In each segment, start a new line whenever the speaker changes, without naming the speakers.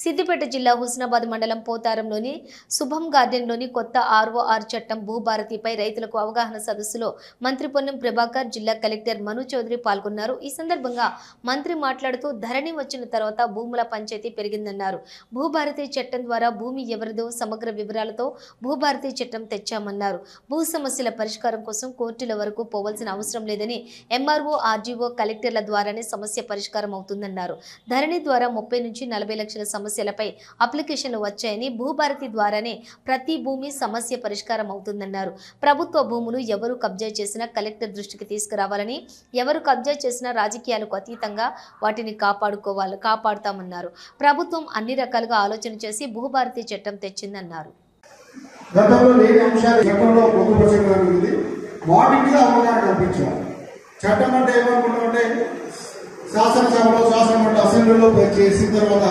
సిద్దిపేట జిల్లా హుస్నాబాద్ మండలం పోతారంలోని శుభం గార్డెన్లోని కొత్త ఆర్ఓఆర్ చట్టం భూభారతిపై రైతులకు అవగాహన సదస్సులో మంత్రి పొన్నం ప్రభాకర్ జిల్లా కలెక్టర్ మను చౌదరి పాల్గొన్నారు. ఈ సందర్భంగా మంత్రి మాట్లాడుతూ ధరణి వచ్చిన తర్వాత భూముల పంచాయతీ పెరిగిందన్నారు. భూభారతి చట్టం ద్వారా భూమి ఎవరిదో సమగ్ర వివరాలతో భూభారతి చట్టం తెచ్చామన్నారు. భూ సమస్యల పరిష్కారం కోసం కోర్టుల వరకు పోవాల్సిన అవసరం లేదని ఎంఆర్ఓ ఆర్జీఓ కలెక్టర్ల ద్వారానే సమస్య పరిష్కారం అవుతుందన్నారు. ధరణి ద్వారా ముప్పై నుంచి నలభై లక్షల సమస్యలపై అప్లికేషన్లు వచ్చాయని భూభారతి ద్వారానే ప్రతి భూమి సమస్య పరిష్కారం అవుతుందన్నారు. ప్రభుత్వ భూములు ఎవరు కబ్జా చేసినా కలెక్టర్ దృష్టికి తీసుకురావాలని ఎవరు కబ్జా చేసినా రాజకీయాలకు అతీతంగా వాటిని కాపాడుకోవాలి కాపాడుతామన్నారు. ప్రభుత్వం అన్ని రకాలుగా ఆలోచన చేసి భూభారతి చట్టం తెచ్చిందన్నారు.
గతంలో లేని అంశాలు చట్టంలో పొందుపరచడం జరిగింది వాటి అవగాహన కల్పించాలి చట్టం అంటే ఏమనుకుంటామంటే శాసనసభలో శాసనమండలి అసెంబ్లీలో చేసిన తర్వాత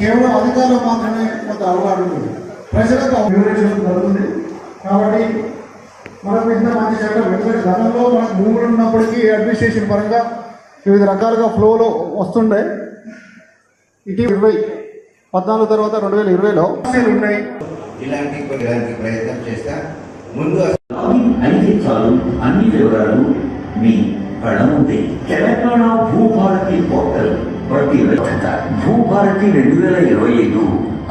కేవలం అధికారులు మాత్రమే కొంత ఉంటుంది ప్రజలకు జరుగుతుంది. కాబట్టి మనకు ఇంత మంచి చట్టం ఎందుకంటే గతంలో మనకు భూములు ఉన్నప్పటికీ అడ్మినిస్ట్రేషన్ పరంగా వివిధ రకాలుగా ఫ్లోలో వస్తుండే. ఇటీవల ఇరవై పద్నాలుగు తర్వాత రెండు వేల ఇరవైలో సమస్యలు ఉన్నాయి.
ఇలాంటి కొన్ని ఇలాంటి ప్రయత్నం చేస్తా. ముందు
అవి అయితే చాలు అన్ని వివరాలు మీ ముందే. తెలంగాణ భూభారతి పోర్టల్. ప్రతి వ్యవస్థ భూభారతి రెండు వేల ఇరవై ఐదు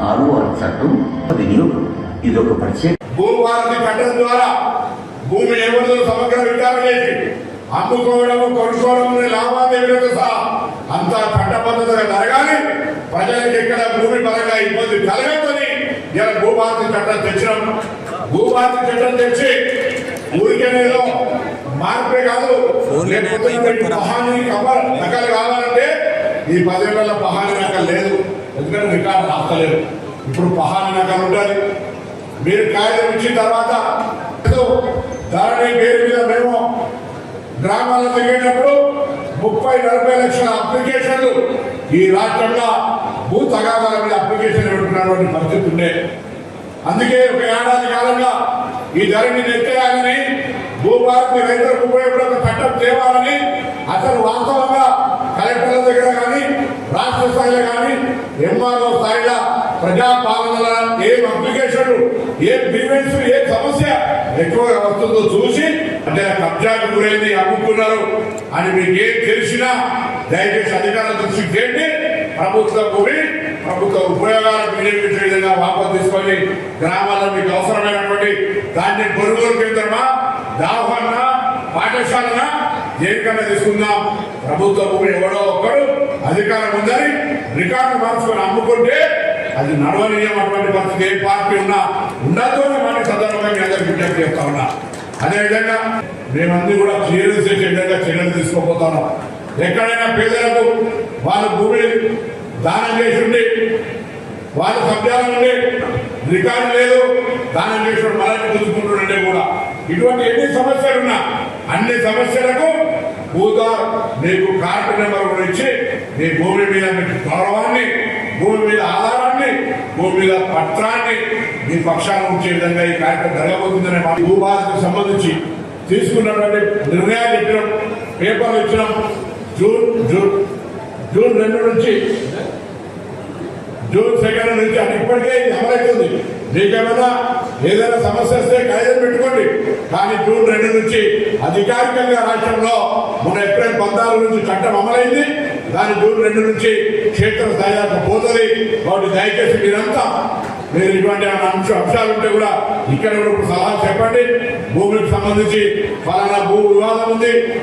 ఆరు ఆరు చట్టం వినియోగం. ఇదొక ప్రత్యేక
భూభారతి చట్టం ద్వారా భూమి ఎవరిదో సమగ్ర విచారణ చేసి అమ్ముకోవడము కొనుక్కోవడం లావాదేవీలతో సహా అంతా చట్టబద్ధతగా జరగాలి. ప్రజలకు ఎక్కడ భూమి పరంగా ఇబ్బంది కలగదని ఇలా భూభారతి చట్టం తెచ్చినాం. భూభారతి చట్టం తెచ్చి ఊరికేనేదో మార్పే కాదు. కవర్ నకలు కావాలంటే ఈ పదేళ్ళ పహాని నకలు లేదు. ఎందుకంటే రికార్డు రాస్తలేదు. ఇప్పుడు పహాని నకలు ఉండాలి. మీరు కాగితం ఇచ్చిన తర్వాత ఏదో ధరణి పేరు మీద మేము గ్రామాల్లో తిరిగేటప్పుడు ముప్పై నలభై లక్షల అప్లికేషన్లు ఈ రాష్ట్రంలో భూ తగాదాల మీద అప్లికేషన్ పెట్టుకున్నటువంటి పరిస్థితి ఉండే. అందుకే ఒక ఏడాది కాలంగా ఈ ధరణి నెత్తేయాలని భూభారతి రైతులకు ఉపయోగపడే చట్టం తేవాలని అతను వాస్తవంగా కలెక్టర్ల దగ్గర కానీ రాష్ట్ర స్థాయిలో కానీ ఎంఆర్ఓ స్థాయిలో ప్రజాపాలనల ఏం అప్లికేషన్ ఏ గ్రీవెన్స్ ఏ సమస్య ఎక్కువగా వస్తుందో చూసి అంటే కబ్జాకు గురైంది అమ్ముకున్నారు అని మీకు ఏం తెలిసినా దయచేసి అధికారుల దృష్టికి తేండి ప్రభుత్వం భూమి ప్రభుత్వ ఉపయోగాలు వినియోగించే విధంగా వాపసు తీసుకొని గ్రామాల్లో మీకు అవసరమైనటువంటి దాన్ని కొనుగోలు కేంద్రమా? దేనికన్నా తీసుకుందాం. ప్రభుత్వ భూమి ఎవడో ఒక్కడు అధికారం ఉందని రికార్డు మార్చుకొని అమ్ముకుంటే అది నడవనీయం అటువంటి పరిస్థితి ఏ పార్టీ ఉన్నా ఉండదు అని సందర్భంగా మీ అందరికి విజ్ఞప్తి చేస్తా ఉన్నా. అదేవిధంగా మేమందరూ కూడా సీరియస్ చేసే విధంగా చర్యలు తీసుకోబోతున్నాం. ఎక్కడైనా పేదలకు వాళ్ళ భూమిని దానం చేసి ఉండి వాళ్ళ కబ్జాలు ఉండి రికార్డు లేదు దానం చేసిన మనల్ని పుచ్చుకుంటుండే కూడా. ఇటువంటి ఎన్ని సమస్యలున్నా అన్ని సమస్యలకు భూదా నీకు కార్డు నెంబర్ కూడా ఇచ్చి నీ భూమి మీద మీకు గౌరవాన్ని భూమి మీద ఆధారాన్ని భూమి మీద పత్రాన్ని నీ పక్షాన ఉంచే విధంగా ఈ కార్యక్రమం జరగబోతుందనే మా భూభాషకు సంబంధించి తీసుకున్నటువంటి నిర్ణయాలు ఇచ్చినాం పేపర్లు ఇచ్చినాం. జూన్ జూన్ జూన్ రెండు నుంచి జూన్ సెకండ్ నుంచి అది ఇప్పటికే ఇది అమలవుతుంది. మీకేమైనా ఏదైనా సమస్య వస్తే కాయలు పెట్టుకోండి. కానీ జూన్ రెండు నుంచి అధికారికంగా రాష్ట్రంలో మన ఏప్రిల్ పద్నాలుగు నుంచి చట్టం అమలైంది. దాని జూన్ రెండు నుంచి క్షేత్ర స్థాయి పోతుంది. కాబట్టి దయచేసి మీరంతా మీరు ఇటువంటి ఏమైనా అంశ అంశాలు ఉంటే కూడా ఇక్కడ కూడా సలహా చెప్పండి. భూమికి సంబంధించి ఫలానా భూ వివాదం ఉంది.